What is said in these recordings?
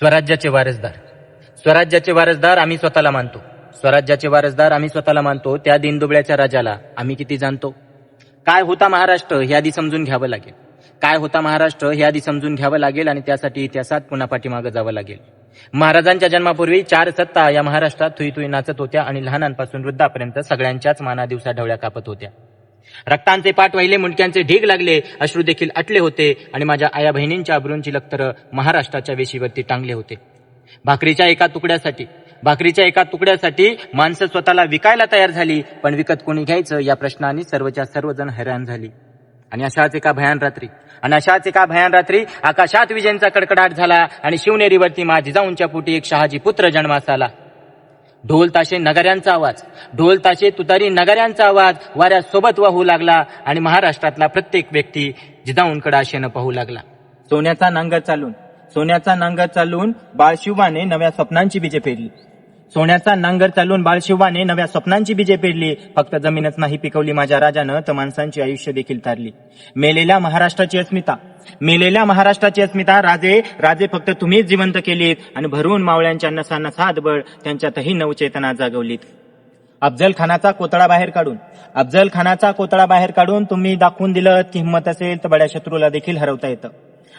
स्वराज्याचे वारसदार. स्वराज्याचे वारसदार आम्ही स्वतःला मानतो. स्वराज्याचे वारसदार आम्ही स्वतःला मानतो. त्या दिनदुबळ्याच्या राजाला आम्ही किती जाणतो? काय होता महाराष्ट्र हे आधी समजून घ्यावं लागेल. काय होता महाराष्ट्र हे आधी समजून घ्यावं लागेल आणि त्यासाठी इतिहासात पुन्हा पाठीमागं जावं लागेल. महाराजांच्या जन्मापूर्वी चार सत्ता या महाराष्ट्रात थुई थुई नाचत होत्या आणि लहानांपासून वृद्धापर्यंत सगळ्यांच्याच माना दिवसा ढवळ्या कापत होत्या. रक्तांचे पाठ वाहिले मुंडक्यांचे ढीग लागले अश्रू देखील अटले होते आणि माझ्या आया बहिणींच्या अब्रूंची लखतर महाराष्ट्राच्या वेशीवरती टांगले होते. भाकरीच्या एका तुकड्यासाठी भाकरीच्या एका तुकड्यासाठी माणसं स्वतःला विकायला तयार झाली पण विकत कोणी घ्यायचं या प्रश्नाने सर्वच्या सर्वजण हैराण झाली. आणि अशाच एका भयान रात्री आणि अशाच एका भयान रात्री आकाशात विजेंचा कडकडाट झाला आणि शिवनेरीवरती माझी जाऊनच्या पोटी एक शहाजी पुत्र जन्मास आला. ढोल ताशे नगाऱ्यांचा आवाज. ढोल ताशे तुतारी नगाऱ्यांचा आवाज. वाऱ्यासोबत वाहू लागला आणि महाराष्ट्रातला प्रत्येक व्यक्ती जिजाऊंकडे आशेनं पाहू लागला. सोन्याचा नांगर चालून सोन्याचा नांगर चालून बाळशिवाने नव्या स्वप्नांची बीजे पेरली सोन्याचा नांगर चालून बाळशिवाने नव्या स्वप्नांची बीजे पेरली. फक्त जमीनच नाही पिकवली माझ्या राजानं तर माणसांची आयुष्य देखील तारली मेलेल्या महाराष्ट्राची अस्मिता. मेलेल्या महाराष्ट्राची अस्मिता राजे राजे फक्त तुम्हीच जिवंत केलीत आणि भरून मावळ्यांच्या नसा नसात बळ त्यांच्यातही नवचेतना जागवलीत. अफजल खानाचा कोतळा बाहेर काढून. अफजल खानाचा कोतळा बाहेर काढून तुम्ही दाखवून दिलं की हिंमत असेल तर बड्या शत्रूला देखील हरवता येतं.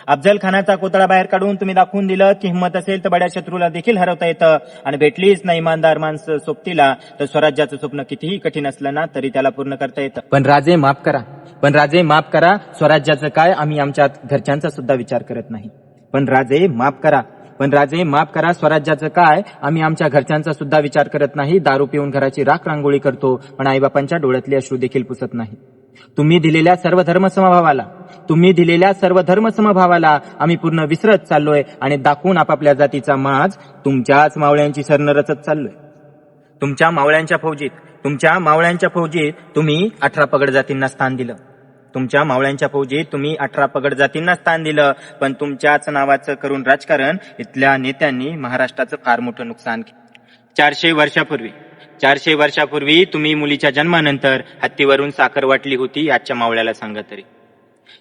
अफजल खानाचा कोतळा बाहेर काढून तुम्ही दाखवून दिलं की हिंमत असेल तर बड्या शत्रूला देखील हरवता येतं. आणि भेटलीच नाही इमानदार माणसं सोबतीला तर स्वराज्याचं स्वप्न कितीही कठीण असलं ना तरी त्याला पूर्ण करता येतं. पण राजे माफ करा. पण राजे माफ करा. स्वराज्याचं काय? आम्ही आमच्या घरच्यांचा सुद्धा विचार करत नाही. पण राजे माफ करा. पण राजे माफ करा. स्वराज्याचं काय? आम्ही आमच्या घरच्यांचा सुद्धा विचार करत नाही. दारू पिऊन घराची राख रांगोळी करतो. पण आईबापांच्या डोळ्यातले अश्रू देखील पुसत नाही. तुम्ही दिलेल्या सर्व धर्मसमभावाला तुम्ही दिलेल्या सर्व धर्मसमभावाला आम्ही पूर्ण विसरत चाललोय आणि दाखवून आपापल्या जातीचा माज तुमच्याच मावळ्यांची शरण रचत चाललोय. तुमच्या मावळ्यांच्या फौजीत तुमच्या मावळ्यांच्या फौजीत तुम्ही अठरा पगड जातींना स्थान दिलं. तुमच्या मावळ्यांच्या फौजीत तुम्ही अठरा पगड जातींना स्थान दिलं. पण तुमच्याच नावाचं करून राजकारण इथल्या नेत्यांनी महाराष्ट्राचं फार मोठं नुकसान केलं. चारशे वर्षापूर्वी चारशे वर्षापूर्वी तुम्ही मुलीच्या जन्मानंतर हत्तीवरून साखर वाटली होती आजच्या मावळ्याला सांगा तरी.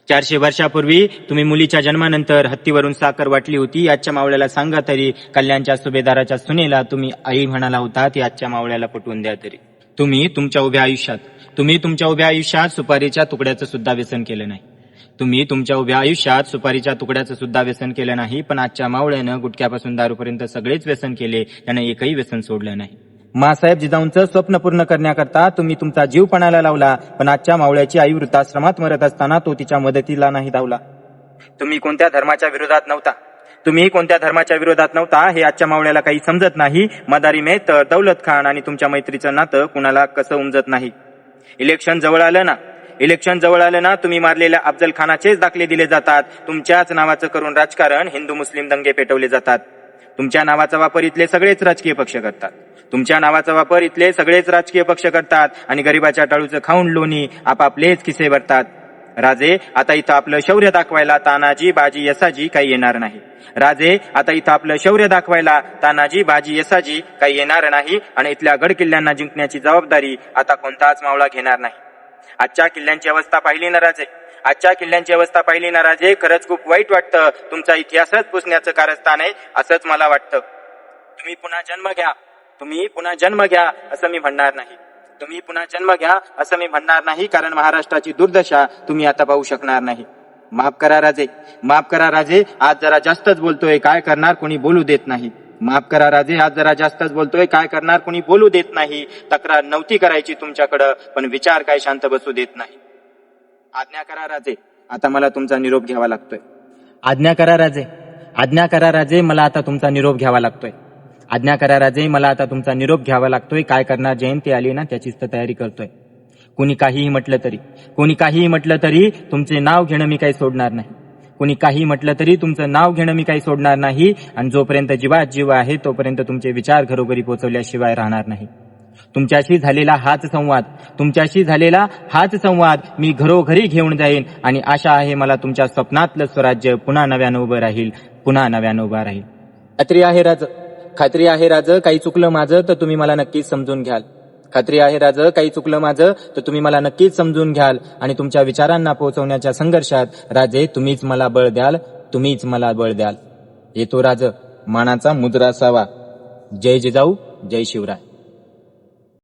चारशे वर्षापूर्वी तुम्ही मुलीच्या जन्मानंतर हत्तीवरून साखर वाटली होती. आजच्या मावळ्याला सांगा तरी कल्याणच्या सुभेदाराच्या सुनेला तुम्ही आई म्हणाला होता ती आजच्या मावळ्याला पटवून द्या तरी. तुम्ही तुमच्या उभ्या आयुष्यात तुम्ही तुमच्या उभ्या आयुष्यात सुपारीच्या तुकड्याचं सुद्धा व्यसन केलं नाही. तुम्ही तुमच्या उभ्या आयुष्यात सुपारीच्या तुकड्याचं सुद्धा व्यसन केलं नाही पण आजच्या मावळ्यानं गुटख्यापासून दारूपर्यंत सगळेच व्यसन केले त्यानं एकही व्यसन सोडलं नाही. मासाहेब जिजाऊंचं स्वप्न पूर्ण करण्याकरता तुम्ही तुमचा जीव पणाला लावला पण आजच्या मावळ्याची आई वृद्धाश्रमात मरत असताना तो तिच्या मदतीला नाही धावला. तुम्ही कोणत्या धर्माच्या विरोधात नव्हता. तुम्ही कोणत्या धर्माच्या विरोधात नव्हता हे आजच्या मावळ्याला काही समजत नाही. मदारी मेहत दौलत खान आणि तुमच्या मैत्रीचं नातं कुणाला कसं उमजत नाही. इलेक्शन जवळ आलं ना. इलेक्शन जवळ आलं ना तुम्ही मारलेल्या अफजल खानाचेच दाखले दिले जातात. तुमच्याच नावाचं करून राजकारण हिंदू मुस्लिम दंगे पेटवले जातात. तुमच्या नावाचा वापर इथले सगळेच राजकीय पक्ष करतात. तुमच्या नावाचा वापर इथले सगळेच राजकीय पक्ष करतात आणि गरिबाच्या टाळूचं खाऊन लोणी आपापलेच किसे भरतात. राजे आता इथं आपलं शौर्य दाखवायला तानाजी बाजी यसाजी काही येणार नाही. राजे आता इथं आपलं शौर्य दाखवायला तानाजी बाजी यसाजी काही येणार नाही आणि इथल्या गड किल्ल्यांना जिंकण्याची जबाबदारी आता कोणताच मावळा घेणार नाही. आजच्या किल्ल्यांची अवस्था पाहिली ना राजे? आजच्या किल्ल्यांची अवस्था पाहिली ना राजे? खरंच खूप वाईट वाटतं. तुमचा इतिहासच पुसण्याचं कारस्थान आहे असंच मला वाटतं. तुम्ही पुन्हा जन्म घ्या. तुम्ही पुन्हा जन्म घ्या असं मी म्हणणार नाही. तुम्ही पुन्हा जन्म घ्या असं मी म्हणणार नाही कारण महाराष्ट्राची दुर्दशा तुम्ही आता पाहू शकणार नाही. माफ करा राजे माफ करा राजे आज जरा जास्तच बोलतोय काय करणार कोणी बोलू देत नाही. माफ करा राजे आज जरा जास्तच बोलतोय काय करणार कोणी बोलू देत नाही. तक्रार नव्हती करायची तुमच्याकडं पण विचार काय शांत बसू देत नाही. आज्ञा करा राजे आता मला तुमचा निरोप घ्यावा लागतोय. आज्ञा करा राजे आज्ञा करा राजे मला आता तुमचा निरोप घ्यावा लागतोय. आज्ञा करा मला आता तुमचा निरोप घ्यावा लागतोय. काय करणार जयंती आली ना त्याचीच तर तयारी करतोय. कोणी काहीही म्हटलं तरी कोणी काहीही म्हटलं तरी तुमचे नाव घेणं मी काही सोडणार नाही. कोणी काही म्हटलं तरी तुमचं नाव घेणं मी काही सोडणार नाही. आणि जोपर्यंत जीवात जीव आहे तोपर्यंत तुमचे विचार घरोघरी पोहोचवल्याशिवाय राहणार नाही. तुमच्याशी झालेला हाच संवाद तुमच्याशी झालेला हाच संवाद मी घरोघरी घेऊन जाईन. आणि आशा आहे मला तुमच्या स्वप्नातलं स्वराज्य पुन्हा नव्यानं उभं राहील पुन्हा नव्यानं उभं राहील. अत्री आहे राज खात्री आहे राज काही चुकलं माझं तर तुम्ही मला नक्कीच समजून घ्याल. खात्री आहे राज काही चुकलं माझं तर तुम्ही मला नक्कीच समजून घ्याल आणि तुमच्या विचारांना पोहोचवण्याच्या संघर्षात राजे तुम्हीच मला बळ द्याल तुम्हीच मला बळ द्याल. येतो राज मानाचा मुद्रा असावा. जय जिजाऊ जय शिवराय.